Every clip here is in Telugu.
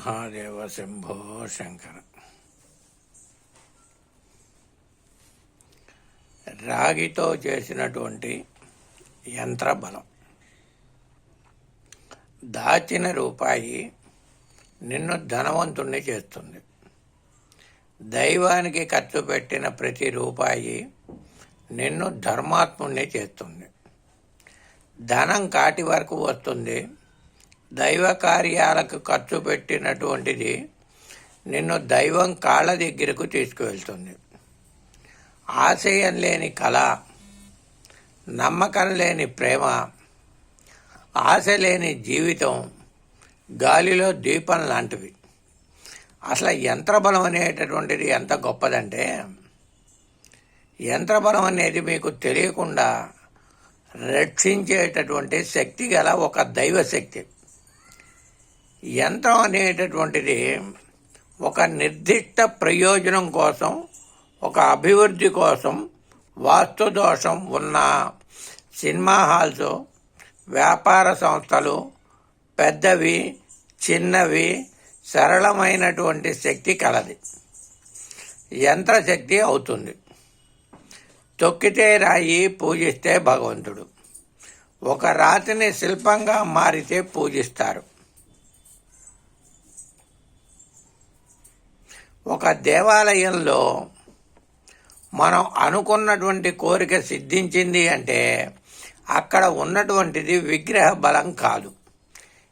మహాదేవ శంభో శంకర. రాగితో చేసినటువంటి యంత్ర బలం దాచిన రూపాయి నిన్ను ధనవంతుణ్ణి చేస్తుంది. దైవానికి ఖర్చు పెట్టిన ప్రతి రూపాయి నిన్ను ధర్మాత్ముణ్ణి చేస్తుంది. ధనం కాటి వరకు వస్తుంది. దైవ కార్యాలకు ఖర్చు పెట్టినటువంటిది నిన్ను దైవం కాళ్ళ దగ్గరకు తీసుకువెళ్తుంది. ఆశయం లేని కళ నమ్మకం లేని ప్రేమ ఆశ లేని జీవితం గాలిలో దీపం లాంటివి. అసలు యంత్రబలం అనేటటువంటిది ఎంత గొప్పదంటే యంత్రబలం అనేది మీకు తెలియకుండా రక్షించేటటువంటి శక్తి గల ఒక దైవశక్తి. యంత్రం అనేటటువంటిది ఒక నిర్దిష్ట ప్రయోజనం కోసం ఒక అభివృద్ధి కోసం వాస్తు దోషం ఉన్న సినిమా హాల్స్ వ్యాపార సంస్థలు పెద్దవి చిన్నవి సరళమైనటువంటి శక్తి కలది. యంత్రశక్తి అవుతుంది. తొక్కితే రాయి పూజిస్తే భగవంతుడు. ఒక రాతిని శిల్పంగా మారితే పూజిస్తారు. ఒక దేవాలయంలో మనం అనుకున్నటువంటి కోరిక సిద్ధించింది అంటే అక్కడ ఉన్నటువంటిది విగ్రహ బలం కాదు.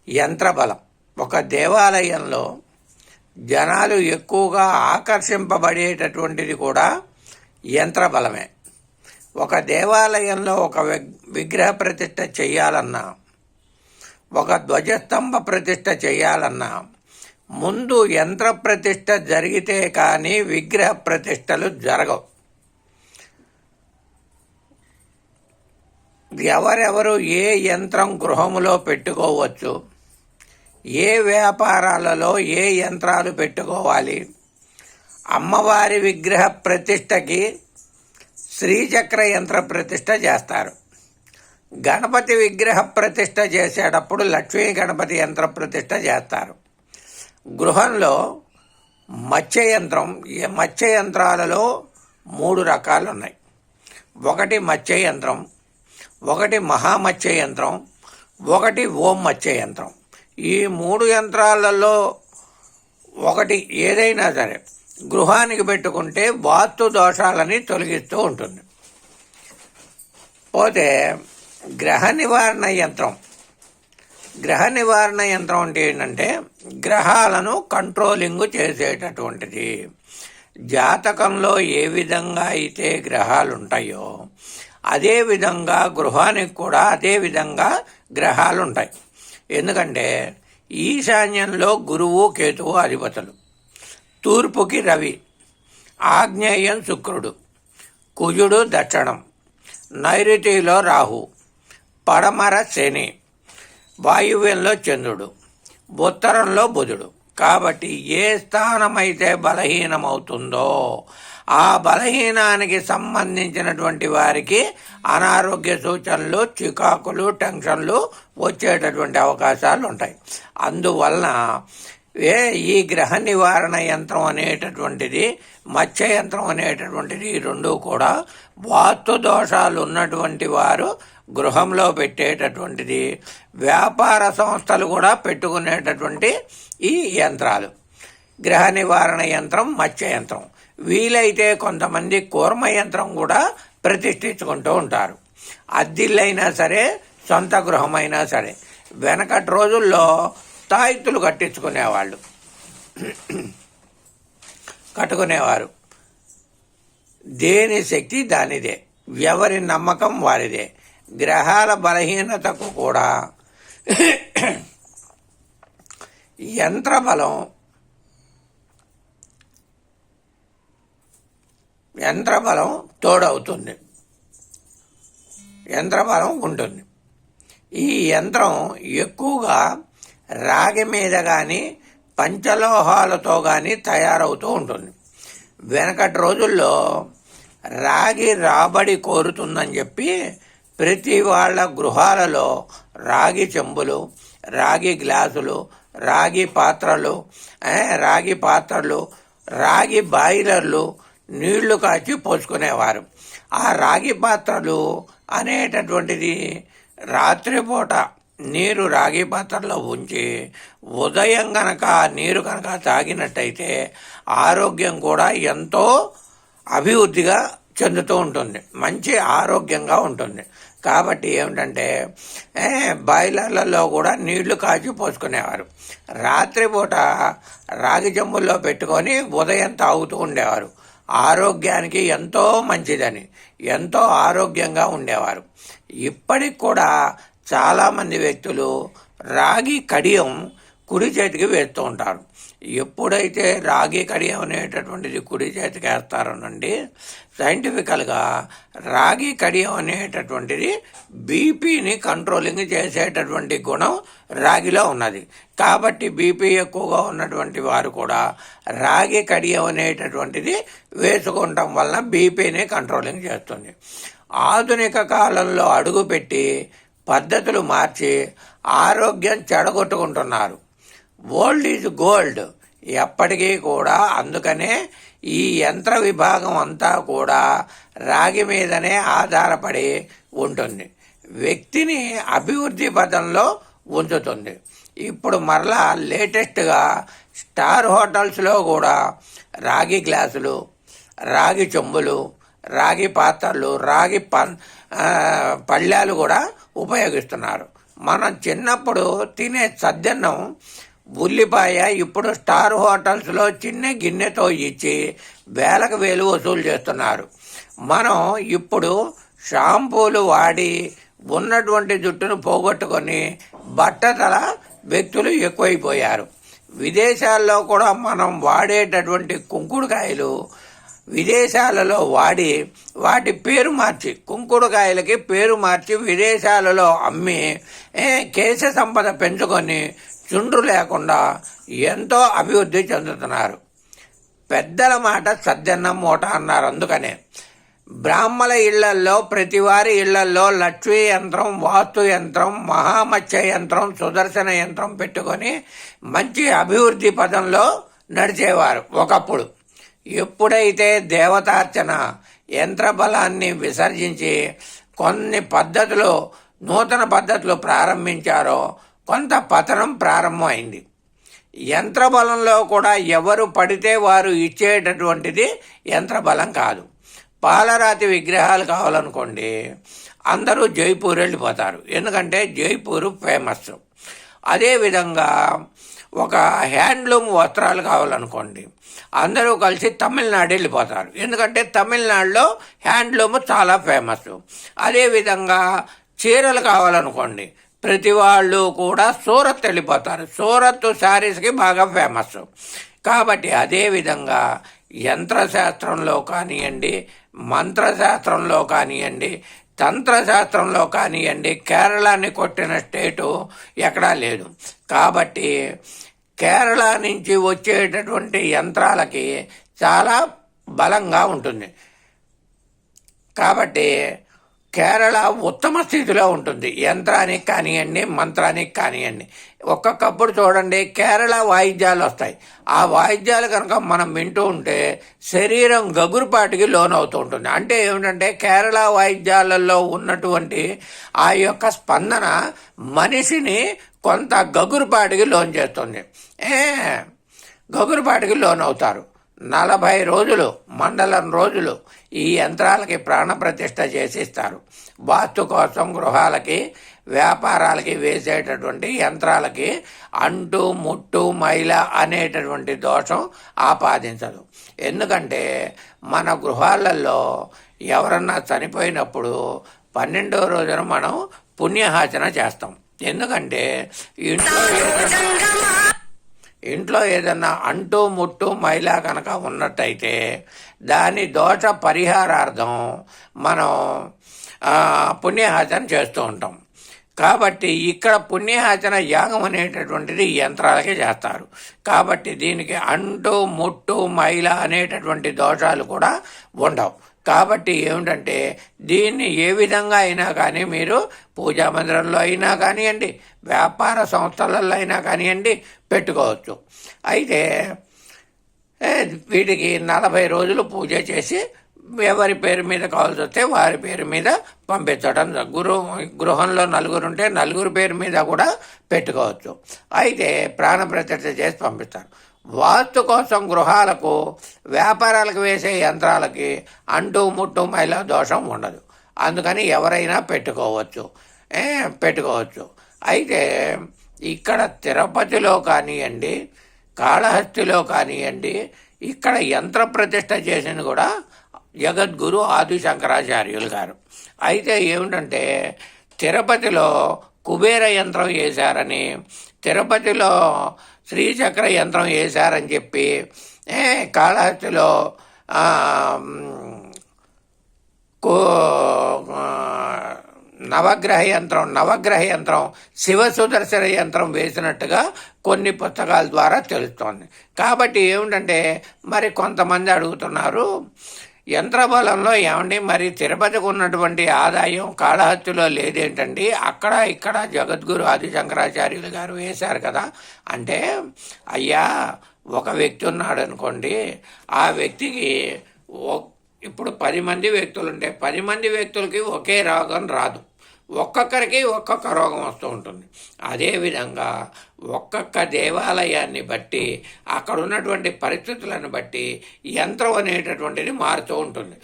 యంత్ర బలం ఒక దేవాలయంలో జనాలు ఎక్కువగా ఆకర్షింపబడేటటువంటిది కూడా యంత్ర బలమే ఒక దేవాలయంలో ఒక విగ్రహ ప్రతిష్ట చేయాలన్నా ఒక ధ్వజస్తంభ ప్రతిష్ట చేయాలన్నా ముందు యంత్ర ప్రతిష్ట జరిగితే కానీ విగ్రహ ప్రతిష్టలు జరగవు. ఎవరెవరు ఏ యంత్రం గృహములో పెట్టుకోవచ్చు ఏ వ్యాపారాలలో ఏ యంత్రాలు పెట్టుకోవాలి అమ్మవారి విగ్రహ ప్రతిష్టకి శ్రీచక్ర యంత్ర ప్రతిష్ట చేస్తారు. గణపతి విగ్రహ ప్రతిష్ట చేసేటప్పుడు లక్ష్మీ గణపతి యంత్ర ప్రతిష్ట చేస్తారు. గృహంలో మత్స్య యంత్రం మత్స్య యంత్రాలలో మూడు రకాలు ఉన్నాయి ఒకటి మత్స్య యంత్రం ఒకటి మహామత్స్య యంత్రం ఒకటి ఓం మత్స్య యంత్రం ఈ మూడు యంత్రాలలో ఒకటి ఏదైనా సరే గృహానికి పెట్టుకుంటే వాస్తు దోషాలని తొలగిస్తూ ఉంటుంది. పోతే గ్రహ నివారణ యంత్రం గ్రహ నివారణ యంత్రం అంటే ఏంటంటే గ్రహాలను కంట్రోలింగ్ చేసేటటువంటిది. జాతకంలో ఏ విధంగా అయితే గ్రహాలు ఉంటాయో అదే విధంగా గృహానికి కూడా అదే విధంగా గ్రహాలు ఉంటాయి ఎందుకంటే ఈశాన్యంలో గురువు కేతువు అధిపతులు. తూర్పుకి రవి ఆగ్నేయం శుక్రుడు కుజుడు దక్షిణం నైరుతిలో రాహు పడమర శని వాయువ్యంలో చంద్రుడు ఉత్తరంలో బుధుడు. కాబట్టి ఏ స్థానమైతే బలహీనమవుతుందో ఆ బలహీనానికి సంబంధించినటువంటి వారికి అనారోగ్య సూచనలు చికాకులు టెన్షన్లు వచ్చేటటువంటి అవకాశాలు ఉంటాయి అందువలన ఏ ఈ గ్రహ నివారణ యంత్రం అనేటటువంటిది మత్స్య యంత్రం అనేటటువంటిది ఈ రెండు కూడా వాస్తు దోషాలు ఉన్నటువంటి వారు గృహంలో పెట్టేటటువంటిది వ్యాపార సంస్థలు కూడా పెట్టుకునేటటువంటి ఈ యంత్రాలు. గ్రహ నివారణ యంత్రం మత్స్య యంత్రం. వీలైతే కొంతమంది కూర్మ యంత్రం కూడా ప్రతిష్ఠించుకుంటూ ఉంటారు. అద్దిల్లైనా సరే సొంత గృహమైనా సరే. వెనకటి రోజుల్లో తాయితులు కట్టించుకునేవాళ్ళు. కట్టుకునేవారు. దేని శక్తి దానిదే. ఎవరి నమ్మకం వారిదే. గ్రహాల బలహీనతకు కూడా యంత్రబలం యంత్రబలం తోడవుతుంది. యంత్రబలం ఉంటుంది. ఈ యంత్రం ఎక్కువగా రాగి మీద కానీ పంచలోహాలతో కానీ తయారవుతూ ఉంటుంది. వెనకటి రోజుల్లో రాగి రాబడి కోరుతుందని చెప్పి ప్రతి వాళ్ళ గృహాలలో రాగి చెంబులు రాగి గ్లాసులు రాగి పాత్రలు రాగి పాత్రలు రాగి బాయిలర్లు నీళ్ళు కాచి పోసుకునేవారు. ఆ రాగి పాత్రలు అనేటటువంటిది రాత్రిపూట నీరు రాగి పాత్రలో ఉంచి ఉదయం కనుక నీరు కనుక తాగినట్టయితే ఆరోగ్యం కూడా ఎంతో అభివృద్ధిగా చెందుతూ ఉంటుంది. మంచి ఆరోగ్యంగా ఉంటుంది. కాబట్టి ఏమిటంటే బాయిలర్లలో కూడా నీళ్ళు కాచి పోసుకునేవారు. రాత్రిపూట రాగి జమ్ముల్లో పెట్టుకొని ఉదయం తాగుతూ ఉండేవారు. ఆరోగ్యానికి ఎంతో మంచిదని ఎంతో ఆరోగ్యంగా ఉండేవారు. ఇప్పటికి కూడా చాలామంది వ్యక్తులు రాగి కడియం కుడి చేతికి వేస్తూ ఉంటారు. ఎప్పుడైతే రాగి కడియం అనేటటువంటిది కుడి చేతికి వేస్తారనండి సైంటిఫికల్గా రాగి కడియం అనేటటువంటిది బీపీని కంట్రోలింగ్ చేసేటటువంటి గుణం రాగిలో ఉన్నది. కాబట్టి బీపీ ఎక్కువగా ఉన్నటువంటి వారు కూడా రాగి కడియం అనేటటువంటిది వేసుకోవటం వలన బీపీని కంట్రోలింగ్ చేస్తుంది. ఆధునిక కాలంలో అడుగుపెట్టి పద్ధతులు మార్చి ఆరోగ్యం చెడగొట్టుకుంటున్నారు. ఓల్డ్ ఈజ్ గోల్డ్ ఎప్పటికీ కూడా అందుకనే ఈ యంత్ర విభాగం అంతా కూడా రాగి మీదనే ఆధారపడి ఉంటుంది. వ్యక్తిని అభివృద్ధి పదంలో ఉంచుతుంది. ఇప్పుడు మరలా లేటెస్ట్గా స్టార్ హోటల్స్లో కూడా రాగి గ్లాసులు రాగి చెంబులు రాగి పాత్రలు రాగి పన్ పళ్ళాలు కూడా ఉపయోగిస్తున్నారు. మనం చిన్నప్పుడు తినే సద్దన్నం ఉల్లిపాయ ఇప్పుడు స్టార్ హోటల్స్లో చిన్న గిన్నెతో ఇచ్చి వేలకు వేలు వసూలు చేస్తున్నారు. మనం ఇప్పుడు షాంపూలు వాడి ఉన్నటువంటి జుట్టును పోగొట్టుకొని బట్టతల వ్యక్తులు ఎక్కువైపోయారు. విదేశాల్లో కూడా మనం వాడేటటువంటి కుంకుడుకాయలు విదేశాలలో వాడి వాటి పేరు మార్చి కుంకుడుకాయలకి పేరు మార్చి విదేశాలలో అమ్మి ఏ, కేశ సంపద పెంచుకొని చుండ్రు లేకుండా ఎంతో అభివృద్ధి చెందుతున్నారు. పెద్దల మాట సద్దన్నం మూట అన్నారు. అందుకనే బ్రాహ్మల ఇళ్ళల్లో ప్రతివారి ఇళ్ళల్లో లక్ష్మీ యంత్రం వాస్తు యంత్రం మహామత్స్య యంత్రం సుదర్శన యంత్రం పెట్టుకొని మంచి అభివృద్ధి పదంలో నడిచేవారు ఒకప్పుడు. ఎప్పుడైతే దేవతార్చన యంత్ర బలాన్ని విసర్జించి కొన్ని పద్ధతులు నూతన పద్ధతులు ప్రారంభించారో కొంత పతనం ప్రారంభమైంది. యంత్రబలంలో కూడా ఎవరు పడితే వారు ఇచ్చేటటువంటిది యంత్రబలం కాదు. పాలరాతి విగ్రహాలు కావాలనుకోండి అందరూ జైపూర్ వెళ్ళిపోతారు. ఎందుకంటే జైపూర్ ఫేమస్. అదేవిధంగా ఒక హ్యాండ్లూమ్ వస్త్రాలు కావాలనుకోండి. అందరూ కలిసి తమిళనాడు వెళ్ళిపోతారు. ఎందుకంటే తమిళనాడులో హ్యాండ్లూమ్ చాలా ఫేమస్. అదేవిధంగా చీరలు కావాలనుకోండి. ప్రతి వాళ్ళు కూడా సూరత్ వెళ్ళిపోతారు. సూరత్ శారీస్కి బాగా ఫేమస్. కాబట్టి అదేవిధంగా యంత్రశాస్త్రంలో కానివ్వండి మంత్రశాస్త్రంలో కానివ్వండి తంత్రశాస్త్రంలో కానివ్వండి కేరళని కొట్టిన స్టేటు ఎక్కడా లేదు. కాబట్టి కేరళ నుంచి వచ్చేటటువంటి యంత్రాలకి చాలా బలంగా ఉంటుంది. కాబట్టి కేరళ ఉత్తమ స్థితిలో ఉంటుంది. యంత్రానికి కానివ్వండి మంత్రానికి కానివ్వండి ఒక్కొక్కప్పుడు చూడండి కేరళ వాయిద్యాలు వస్తాయి. ఆ వాయిద్యాలు కనుక మనం వింటూ ఉంటే శరీరం గగురుపాటికి లోనవుతూ ఉంటుంది. అంటే ఏమిటంటే కేరళ వాయిద్యాలలో ఉన్నటువంటి ఆ యొక్క స్పందన మనిషిని కొంత గగురుపాటికి లోన్ చేస్తుంది. ఏ గగురుపాటికి లోనవుతారు. నలభై రోజులు మండలం రోజులు ఈ యంత్రాలకి ప్రాణప్రతిష్ఠ చేసిస్తారు. వాస్తు కోసం గృహాలకి వ్యాపారాలకి వేసేటటువంటి యంత్రాలకి అంటు ముట్టు మైల అనేటటువంటి దోషం ఆపాదించదు. ఎందుకంటే మన గృహాలలో ఎవరన్నా చనిపోయినప్పుడు పన్నెండో రోజున మనం పుణ్యహాచన చేస్తాం. ఎందుకంటే ఇంట్లో ఇంట్లో ఏదన్నా అంటు ముట్టు మైలా కనుక ఉన్నట్టయితే దాని దోష పరిహారార్థం మనం పుణ్యహాచన చేస్తూ ఉంటాం. కాబట్టి ఇక్కడ పుణ్యహాచన యాగం అనేటటువంటిది ఈ యంత్రాలకే చేస్తారు. కాబట్టి దీనికి అంటు ముట్టు మైల అనేటటువంటి దోషాలు కూడా ఉండవు. కాబట్టి ఏమిటంటే దీన్ని ఏ విధంగా అయినా కానీ మీరు పూజా మందిరంలో అయినా కానివ్వండి వ్యాపార సంస్థలలో అయినా కానివ్వండి పెట్టుకోవచ్చు. అయితే వీటికి నలభై రోజులు పూజ చేసి ఎవరి పేరు మీద కావాల్సి వస్తే వారి పేరు మీద పంపించడం గురు గృహంలో నలుగురు ఉంటే నలుగురు పేరు మీద కూడా పెట్టుకోవచ్చు. అయితే ప్రాణ ప్రతిష్ఠ చేసి పంపిస్తారు. వాస్తు కోసం గృహాలకు వ్యాపారాలకు వేసే యంత్రాలకి అంటూ ముట్టు మైలా దోషం ఉండదు. అందుకని ఎవరైనా పెట్టుకోవచ్చు. పెట్టుకోవచ్చు. అయితే ఇక్కడ తిరుపతిలో కానివ్వండి కాళహస్తిలో కానివ్వండి ఇక్కడ యంత్ర ప్రతిష్ట చేసింది కూడా జగద్గురు ఆది శంకరాచార్యులు గారు. అయితే ఏమిటంటే తిరుపతిలో కుబేర యంత్రం వేశారని తిరుపతిలో శ్రీచక్ర యంత్రం వేశారని చెప్పి కాళహస్తిలో కో నవగ్రహ యంత్రం నవగ్రహ యంత్రం శివ సుదర్శన యంత్రం వేసినట్టుగా కొన్ని పుస్తకాల ద్వారా తెలుస్తోంది. కాబట్టి ఏమిటంటే మరి కొంతమంది అడుగుతున్నారు యంత్రబలంలో ఏమండి? మరి తిరుపతికి ఉన్నటువంటి ఆదాయం కాళహస్తిలో లేదేంటండి? అక్కడ ఇక్కడ జగద్గురు ఆది శంకరాచార్యులు గారు వేశారు కదా. అంటే అయ్యా ఒక వ్యక్తి ఉన్నాడు అనుకోండి ఆ వ్యక్తికి ఇప్పుడు పది మంది వ్యక్తులు ఉంటే పది మంది వ్యక్తులకి ఒకే రోగం రాదు. ఒక్కొక్కరికి ఒక్కొక్క రోగం వస్తూ ఉంటుంది. అదేవిధంగా ఒక్కొక్క దేవాలయాన్ని బట్టి అక్కడ ఉన్నటువంటి పరిస్థితులను బట్టి యంత్రం అనేటటువంటిది మారుతూ ఉంటుంది.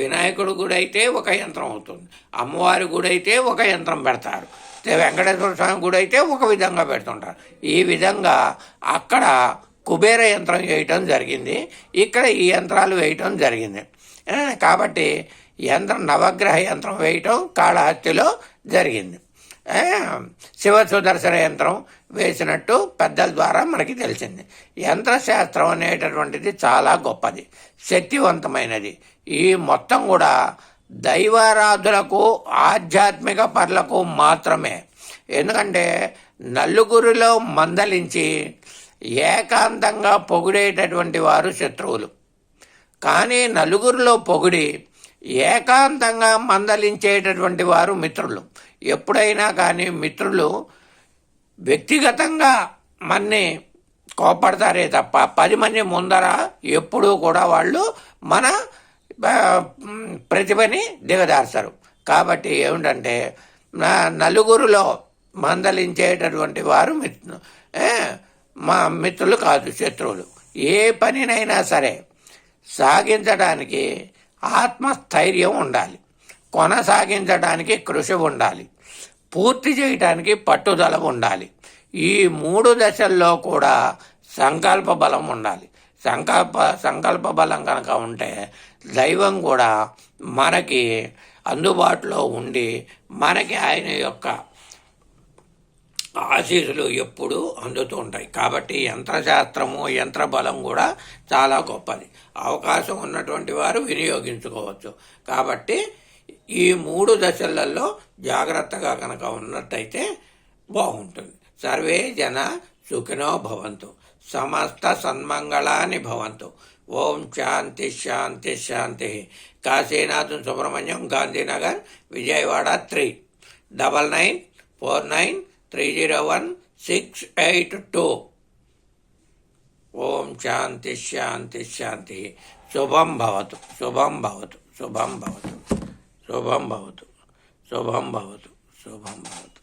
వినాయకుడు గుడి అయితే ఒక యంత్రం అవుతుంది. అమ్మవారి గుడి అయితే ఒక యంత్రం పెడతారు. వెంకటేశ్వర స్వామి గుడి అయితే ఒక విధంగా పెడుతుంటారు. ఈ విధంగా అక్కడ కుబేర యంత్రం వేయటం జరిగింది. ఇక్కడ ఈ యంత్రాలు వేయటం జరిగింది. కాబట్టి యంత్రం నవగ్రహ యంత్రం వేయటం కాళహస్తిలో జరిగింది. శివ సుదర్శన యంత్రం వేసినట్టు పెద్దల ద్వారా మనకి తెలిసింది. యంత్రశాస్త్రం అనేటటువంటిది చాలా గొప్పది శక్తివంతమైనది. ఈ మొత్తం కూడా దైవారాధులకు ఆధ్యాత్మిక పరులకు మాత్రమే. ఎందుకంటే నలుగురిలో మందలించి ఏకాంతంగా పొగిడేటటువంటి వారు శత్రువులు. కానీ నలుగురిలో పొగిడి ఏకాంతంగా మందలించేటటువంటి వారు మిత్రులు. ఎప్పుడైనా కానీ మిత్రులు వ్యక్తిగతంగా మన్ని కోపడతారే తప్ప పది మంది ముందర ఎప్పుడూ కూడా వాళ్ళు మన ప్రతిభని దిగదార్చరు కాబట్టి ఏమిటంటే నా నలుగురిలో మందలించేటటువంటి వారు మిత్రు మా మిత్రులు కాదు శత్రువులు. ఏ పనినైనా సరే సాగించడానికి ఆత్మస్థైర్యం ఉండాలి. కొనసాగించడానికి కృషి ఉండాలి. పూర్తి చేయటానికి పట్టుదల ఉండాలి. ఈ మూడు దశల్లో కూడా సంకల్ప బలం ఉండాలి. సంకల్ప సంకల్ప బలం కనుక ఉంటే దైవం కూడా మనకి అందుబాటులో ఉండి మనకి ఆయన యొక్క ఆశీస్సులు ఎప్పుడూ అందుతూ ఉంటాయి. కాబట్టి యంత్రశాస్త్రము యంత్ర బలం కూడా చాలా గొప్పది. అవకాశం ఉన్నటువంటి వారు వినియోగించుకోవచ్చు. కాబట్టి ఈ మూడు దశలలో జాగ్రత్తగా కనుక ఉన్నట్టయితే బాగుంటుంది. సర్వే జన సుఖినో భవంతు. సమస్త సన్మంగళాని భవంతు. ఓం శాంతి శాంతి శాంతి. Kasinatham Subrahmanyam Gandhinagar Vijayawada three. Double nine four nine three zero one six eight two ఓం శాంతి శాంతి శాంతి శుభం భవతు శుభం భవతు శుభం భవతు శుభం భవతు శుభం భవతు శుభం భవతు